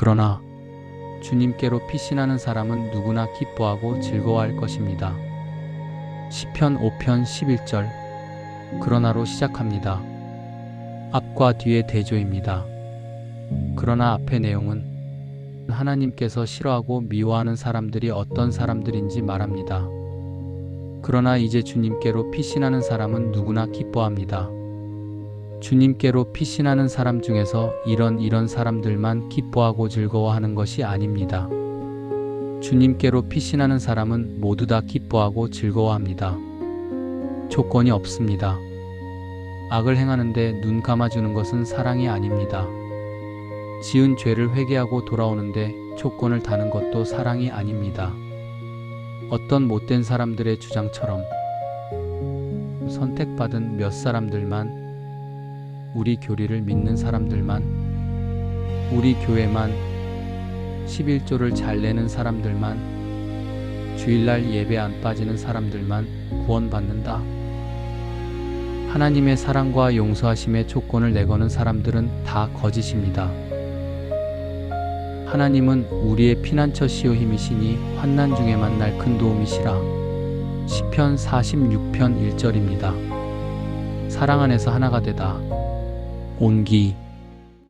그러나 주님께로 피신하는 사람은 누구나 기뻐하고 즐거워할 것입니다. 시편 5편 11절 그러나로 시작합니다. 앞과 뒤의 대조입니다. 그러나 앞의 내용은 하나님께서 싫어하고 미워하는 사람들이 어떤 사람들인지 말합니다. 그러나 이제 주님께로 피신하는 사람은 누구나 기뻐합니다. 주님께로 피신하는 사람 중에서 이런 이런 사람들만 기뻐하고 즐거워하는 것이 아닙니다. 주님께로 피신하는 사람은 모두 다 기뻐하고 즐거워합니다. 조건이 없습니다. 악을 행하는데 눈 감아주는 것은 사랑이 아닙니다. 지은 죄를 회개하고 돌아오는데 조건을 다는 것도 사랑이 아닙니다. 어떤 못된 사람들의 주장처럼 선택받은 몇 사람들만 우리 교리를 믿는 사람들만 우리 교회만 11조를 잘 내는 사람들만 주일날 예배 안 빠지는 사람들만 구원받는다. 하나님의 사랑과 용서하심의 조건을 내거는 사람들은 다 거짓입니다. 하나님은 우리의 피난처 시오 힘이시니 환난 중에 만날 큰 도움이시라. 시편 46편 1절입니다. 사랑 안에서 하나가 되다. 온기